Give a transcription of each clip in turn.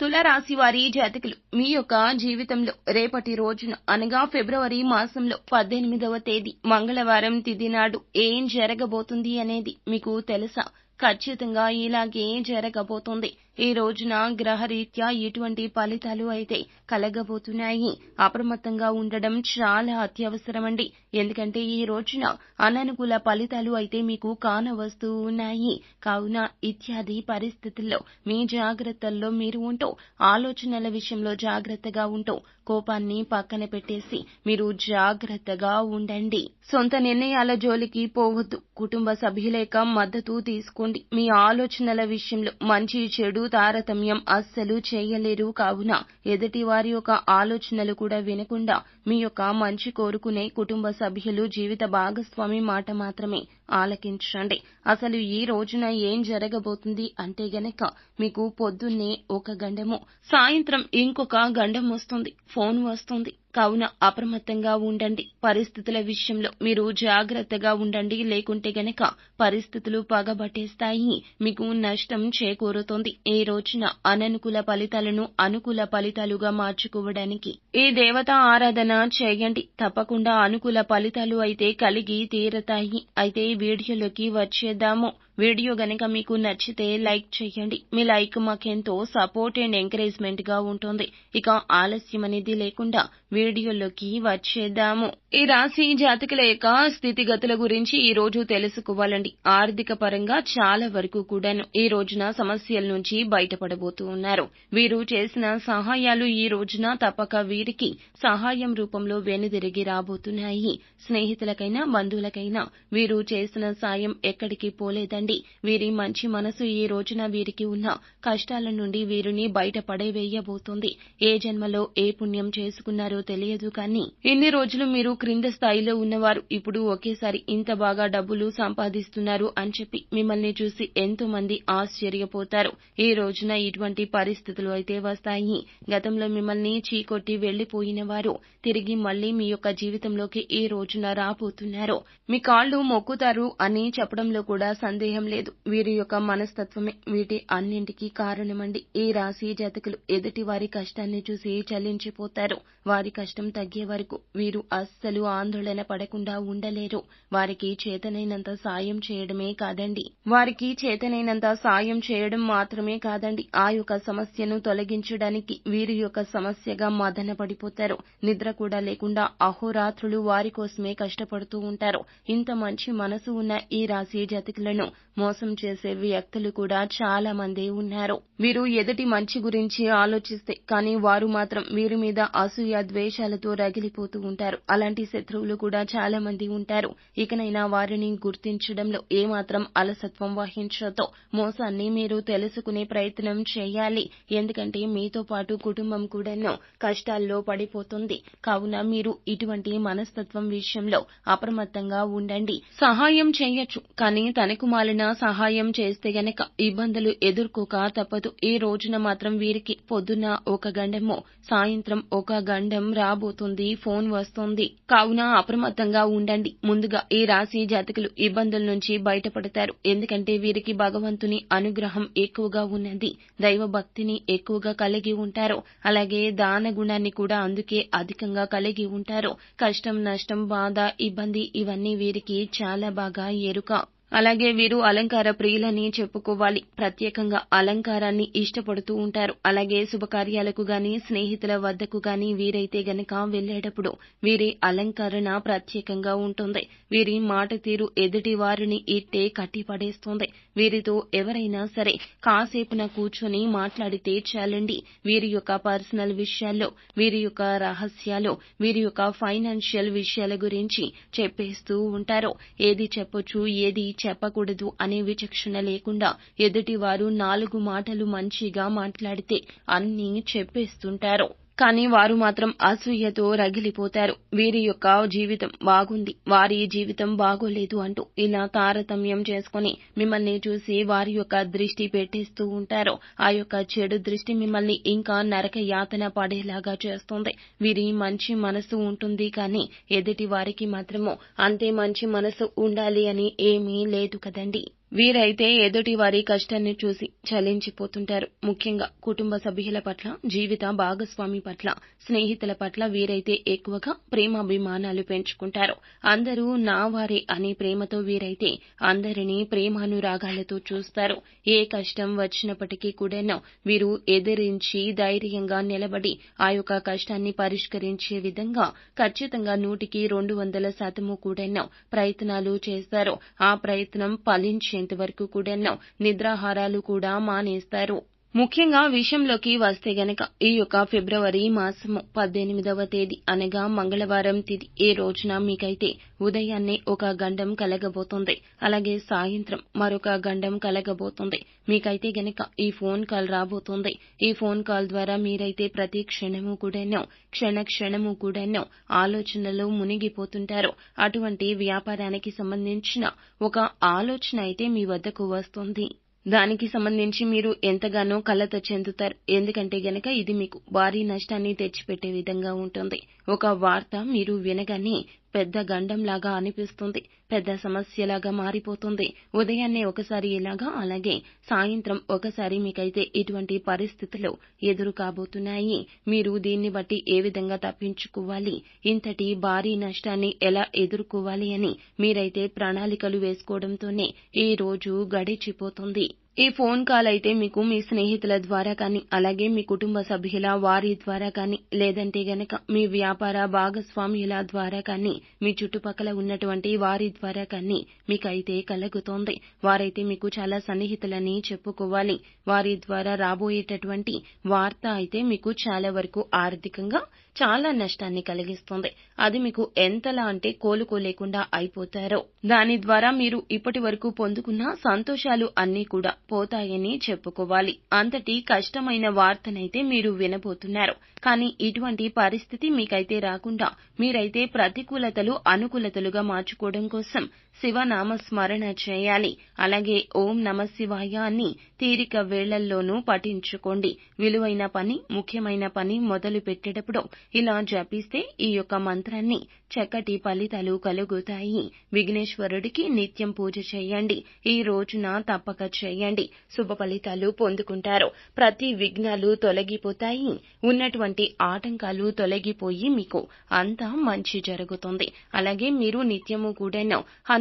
తులరాశి వారి జాతకులు మీ యొక్క జీవితంలో రేపటి రోజున అనగా ఫిబ్రవరి మాసంలో పద్దెనిమిదవ తేదీ మంగళవారం తిథి నాడు ఏం జరగబోతుంది అనేది మీకు తెలుసా? ఖచ్చితంగా ఇలాగే జరగబోతుంది. ఈ రోజున గ్రహరీత్యా ఎటువంటి ఫలితాలు అయితే కలగబోతున్నాయి? అప్రమత్తంగా ఉండడం చాలా అత్యవసరమండి. ఎందుకంటే ఈ రోజున అననుకూల ఫలితాలు అయితే మీకు కానవస్తూ ఉన్నాయి కావున ఇత్యాది పరిస్థితుల్లో మీ జాగ్రత్తల్లో మీరు ఉంటూ ఆలోచనల విషయంలో జాగ్రత్తగా ఉంటూ కోపాన్ని పక్కన పెట్టేసి మీరు జాగ్రత్తగా ఉండండి. సొంత నిర్ణయాల జోలికి పోవద్దు. కుటుంబ సభ్యులేక మద్దతు తీసుకోండి. మీ ఆలోచనల విషయంలో మంచి చెడు తారతమ్యం అస్సలు చేయలేరు కావున ఎదుటివారి యొక్క ఆలోచనలు కూడా వినకుండా మీ యొక్క మంచి కోరుకునే కుటుంబ సభ్యులు జీవిత భాగస్వామి మాట మాత్రమే ఆలకించండి. అసలు ఈ రోజున ఏం జరగబోతుంది అంటే గనక మీకు పొద్దున్నే ఒక గండము సాయంత్రం ఇంకొక గండం వస్తుంది ఫోన్ వస్తుంది. కావున అప్రమత్తంగా ఉండండి. పరిస్థితుల విషయంలో మీరు జాగ్రత్తగా ఉండండి. లేకుంటే గనక పరిస్థితులు పగబట్టేస్తాయి. మీకు నష్టం చేకూరుతోంది. ఈ రోజున అననుకూల ఫలితాలను అనుకూల ఫలితాలుగా మార్చుకోవడానికి ఈ దేవత ఆరాధన చేయండి. తప్పకుండా అనుకూల ఫలితాలు అయితే కలిగి తీరతాయి. అయితే వీడియోలోకి వచ్చేద్దాము. వీడియో గనక మీకు నచ్చితే లైక్ చేయండి. మీ లైక్ మాకెంతో సపోర్ట్ అండ్ ఎంకరేజ్మెంట్గా ఉంటుంది. ఇక ఆలస్యం అనేది లేకుండా వీడియోలోకి వచ్చేద్దాము. ఈ రాశి జాతకుల యొక్క స్థితిగతుల గురించి ఈ రోజు తెలుసుకోవాలండి. ఆర్థిక పరంగా చాలా వరకు కూడాను ఈ రోజున సమస్యల నుంచి బయటపడబోతూ ఉన్నారు. వీరు చేసిన సహాయాలు ఈ రోజున తప్పక వీరికి సహాయం రూపంలో వెనుదిరిగి రాబోతున్నాయి. స్నేహితులకైనా బంధువులకైనా వీరు చేసిన సాయం ఎక్కడికి పోలేదండి. వీరి మంచి మనసు ఈ రోజున వీరికి ఉన్న కష్టాల నుండి వీరిని బయట పడేవేయబోతుంది ఏ జన్మలో ఏ పుణ్యం చేసుకున్నారో తెలియదు కానీ ఇన్ని రోజులు మీరు క్రింద స్థాయిలో ఉన్నవారు ఇప్పుడు ఒకేసారి ఇంత బాగా డబ్బులు సంపాదిస్తున్నారు అని చెప్పి మిమ్మల్ని చూసి ఎంతో మంది ఆశ్చర్యపోతారు. ఈ రోజున ఇటువంటి పరిస్థితులు అయితే వస్తాయి. గతంలో మిమ్మల్ని చీకొట్టి వెళ్ళిపోయిన వారు తిరిగి మళ్ళీ మీ యొక్క జీవితంలోకి ఈ రోజున రాబోతున్నారు. మీ కాళ్ళు మొక్కుతారు అని చెప్పడంలో కూడా సందేహం లేదు. వీరి యొక్క మనస్తత్వమే. వీటి అన్నింటికీ కారణమండి. ఈ రాశి జాతకులు ఎదుటి వారి కష్టాన్ని చూసి చలించిపోతారు. వారి కష్టం తగ్గే వరకు వీరు అస్సలు ఆందోళన పడకుండా ఉండలేరు. వారికి చేతనైనంత సాయం చేయడమే కాదండి. వారికి చేతనైనంత సాయం చేయడం మాత్రమే కాదండి. ఆ యొక్క సమస్యను తొలగించడానికి వీరి యొక్క సమస్యగా మదన పడిపోతారు. నిద్ర కూడా లేకుండా అహోరాత్రులు వారి కోసమే కష్టపడుతూ ఉంటారు. ఇంత మంచి మనసు ఉన్న ఈ రాశి జాతకులను మోసం చేసే వ్యక్తులు కూడా చాలా మంది ఉన్నారు. వీరు ఎదుటి మంచి గురించి ఆలోచిస్తే కానీ వారు మాత్రం వీరి మీద అసూయ ద్వేషాలతో రగిలిపోతూ ఉంటారు. అలాంటి శత్రువులు కూడా చాలా మంది ఉంటారు. ఇకనైనా వారిని గుర్తించడంలో ఏమాత్రం అలసత్వం వహించతో మోసాన్ని మీరు తెలుసుకునే ప్రయత్నం చేయాలి. ఎందుకంటే మీతో పాటు కుటుంబం కూడాను కష్టాల్లో పడిపోతుంది. కావున మీరు ఇటువంటి మనస్తత్వం విషయంలో అప్రమత్తంగా ఉండండి. సహాయం చేయొచ్చు కానీ తనకు మాలిన సహాయం చేస్తే గనక ఇబ్బందులు ఎదుర్కోక తప్పదు. ఈ రోజున మాత్రం వీరికి పొద్దున ఒక గండము సాయంత్రం ఒక గండం రాబోతుంది. ఫోన్ వస్తుంది. కావున అప్రమత్తంగా ఉండండి. ముందుగా ఈ రాశి జాతకులు ఇబ్బందుల నుంచి బయటపడతారు. ఎందుకంటే వీరికి భగవంతుని అనుగ్రహం ఎక్కువగా ఉన్నది. దైవ భక్తిని ఎక్కువగా కలిగి ఉంటారు. అలాగే దాన గుణాన్ని కూడా అందుకే అధికంగా కలిగి ఉంటారు. కష్టం నష్టం బాధ ఇబ్బంది ఇవన్నీ వీరికి చాలా బాగా ఎరుక. అలాగే వీరు అలంకార ప్రియులని చెప్పుకోవాలి. ప్రత్యేకంగా అలంకారాన్ని ఇష్టపడుతూ ఉంటారు. అలాగే శుభకార్యాలకు గాని స్నేహితుల వద్దకు గాని వీరైతే గనక వెళ్ళేటప్పుడు వీరి అలంకరణ ప్రత్యేకంగా ఉంటుంది. వీరి మాట తీరు ఎదుటి వారిని ఇట్టే కట్టిపడేస్తుంది. వీరితో ఎవరైనా సరే కాసేపున కూర్చొని మాట్లాడితే చాలండి. వీరి యొక్క పర్సనల్ విషయాల్లో వీరి యొక్క రహస్యాలు వీరి యొక్క ఫైనాన్షియల్ విషయాల గురించి చెప్పేస్తూ ఉంటారు. ఏది చెప్పొచ్చు ఏది చెప్పకూడదు అనే విచక్షణ లేకుండా ఎదుటివారు నాలుగు మాటలు మంచిగా మాట్లాడితే అన్నీ చెప్పేస్తుంటారు. కానీ వారు మాత్రం అసూయతో రగిలిపోతారు. వీరి యొక్క జీవితం బాగుంది. వారి జీవితం బాగోలేదు అంటూ ఇలా తారతమ్యం చేసుకుని మిమ్మల్ని చూసి వారి యొక్క దృష్టి పెట్టేస్తూ ఉంటారు. ఆ యొక్క చెడు దృష్టి మిమ్మల్ని ఇంకా నరక యాతన పడేలాగా చేస్తుంది. వీరి మంచి మనసు ఉంటుంది కానీ ఎదుటి వారికి మాత్రము అంతే మంచి మనసు ఉండాలి అని ఏమీ లేదు కదండి. వీరైతే ఎదుటి వారి కష్టాన్ని చూసి చలించిపోతుంటారు. ముఖ్యంగా కుటుంబ సభ్యుల పట్ల జీవిత భాగస్వామి పట్ల స్నేహితుల పట్ల వీరైతే ఎక్కువగా ప్రేమాభిమానాలు పెంచుకుంటారు. అందరూ నా వారే అనే ప్రేమతో వీరైతే అందరినీ ప్రేమానురాగాలతో చూస్తారు. ఏ కష్టం వచ్చినప్పటికీ కూడాను వీరు ఎదిరించి ధైర్యంగా నిలబడి ఆ యొక్క కష్టాన్ని పరిష్కరించే విధంగా ఖచ్చితంగా నూటికి రెండు వందల శాతము కూడాను ప్రయత్నాలు చేస్తారు. ఆ ప్రయత్నం ఫలించే వరకు కూడాను నిద్రాహారాలు కూడా మానేస్తారు. ముఖ్యంగా విషయంలోకి వస్తే గనక ఈ యొక్క ఫిబ్రవరి మాసము పద్దెనిమిదవ తేదీ అనగా మంగళవారం తిది ఏ రోజున మీకైతే ఉదయాన్నే ఒక గండం కలగబోతుంది. అలాగే సాయంత్రం మరొక గండం కలగబోతుంది. మీకైతే గనక ఈ ఫోన్ కాల్ రాబోతుంది. ఈ ఫోన్ కాల్ ద్వారా మీరైతే ప్రతి క్షణము కూడాను క్షణ క్షణము కూడాను ఆలోచనలో మునిగిపోతుంటారు. అటువంటి వ్యాపారానికి సంబంధించిన ఒక ఆలోచన అయితే మీ వద్దకు వస్తుంది. దానికి సంబంధించి మీరు ఎంతగానో కలత చెందుతారు. ఎందుకంటే గనక ఇది మీకు భారీ నష్టాన్ని తెచ్చిపెట్టే విధంగా ఉంటుంది. ఒక వార్త మీరు వినగానే పెద్ద గండంలాగా అనిపిస్తుంది. పెద్ద సమస్యలాగా మారిపోతుంది. ఉదయాన్నే ఒకసారి ఇలాగా అలాగే సాయంత్రం ఒకసారి మీకైతే ఇటువంటి పరిస్థితులు ఎదురు కాబోతున్నాయి. మీరు దీన్ని బట్టి ఏ విధంగా తప్పించుకోవాలి? ఇంతటి భారీ నష్టాన్ని ఎలా ఎదుర్కోవాలి అని మీరైతే ప్రణాళికలు వేసుకోవడంతోనే ఈ రోజు గడిచిపోతుంది. ఈ ఫోన్ కాల్ అయితే మీకు మీ స్నేహితుల ద్వారా కానీ అలాగే మీ కుటుంబ సభ్యుల వారి ద్వారా కానీ లేదంటే గనక మీ వ్యాపార భాగస్వామ్యుల ద్వారా కానీ మీ చుట్టుపక్కల ఉన్నటువంటి వారి ద్వారా కానీ మీకైతే కలుగుతోంది. వారైతే మీకు చాలా సన్నిహితులని చెప్పుకోవాలి. వారి ద్వారా రాబోయేటటువంటి వార్త అయితే మీకు చాలా వరకు ఆర్థికంగా చాలా నష్టాన్ని కలిగిస్తుంది. అది మీకు ఎంతలా అంటే కోలుకోలేకుండా అయిపోతారో దాని ద్వారా మీరు ఇప్పటి వరకు పొందుకున్న సంతోషాలు అన్నీ కూడా పోతాయని చెప్పుకోవాలి. అంతటి కష్టమైన వార్తనైతే మీరు వినబోతున్నారు. కానీ ఇటువంటి పరిస్థితి మీకైతే రాకుండా మీరైతే ప్రతికూలతలు అనుకూలతలుగా మార్చుకోవడం కోసం శివనామస్మరణ చేయాలి. అలాగే ఓం నమ శివాయ అని తీరిక వేళల్లోనూ పఠించుకోండి. విలువైన పని ముఖ్యమైన పని మొదలు పెట్టేటప్పుడు ఇలా జపిస్తే ఈ యొక్క మంత్రాన్ని చక్కటి ఫలితాలు కలుగుతాయి. విఘ్నేశ్వరుడికి నిత్యం పూజ చేయండి. ఈ రోజున తప్పక చేయండి. శుభ ఫలితాలు పొందుకుంటారు. ప్రతి విఘ్నాలు తొలగిపోతాయి. ఉన్నటువంటి ఆటంకాలు తొలగిపోయి మీకు అంతా మంచి జరుగుతుంది. అలాగే మీరు నిత్యము కూడాను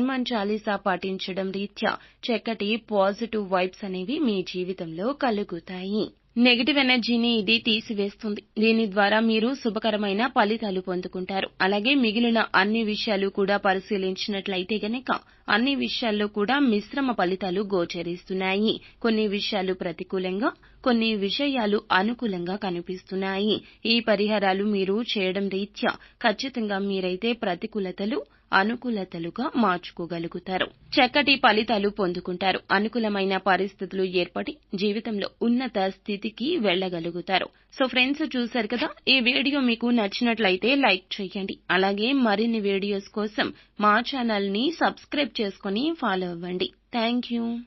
హనుమాన్ చాలీసా పాటించడం రీత్యా చక్కటి పాజిటివ్ వైబ్స్ అనేవి మీ జీవితంలో కలుగుతాయి. నెగిటివ్ ఎనర్జీని ఇది తీసివేస్తుంది. దీని ద్వారా మీరు శుభకరమైన ఫలితాలు పొందుకుంటారు. అలాగే మిగిలిన అన్ని విషయాలు కూడా పరిశీలించినట్లయితే గనక అన్ని విషయాల్లో కూడా మిశ్రమ ఫలితాలు గోచరిస్తున్నాయి. కొన్ని విషయాలు ప్రతికూలంగా కొన్ని విషయాలు అనుకూలంగా కనిపిస్తున్నాయి. ఈ పరిహారాలు మీరు చేయడం రీత్యా ఖచ్చితంగా మీరైతే ప్రతికూలతలు అనుకూలతలుగా మార్చుకోగలుగుతారు. చక్కటి ఫలితాలు పొందుకుంటారు. అనుకూలమైన పరిస్థితులు ఏర్పడి జీవితంలో ఉన్నత స్థితికి వెళ్ళగలుగుతారు. సో ఫ్రెండ్స్ చూశారు కదా? ఈ వీడియో మీకు నచ్చినట్లయితే లైక్ చేయండి. అలాగే మరిన్ని వీడియోస్ కోసం మా ఛానల్ని సబ్స్క్రైబ్ చేసుకుని ఫాలో అవ్వండి. Thank you.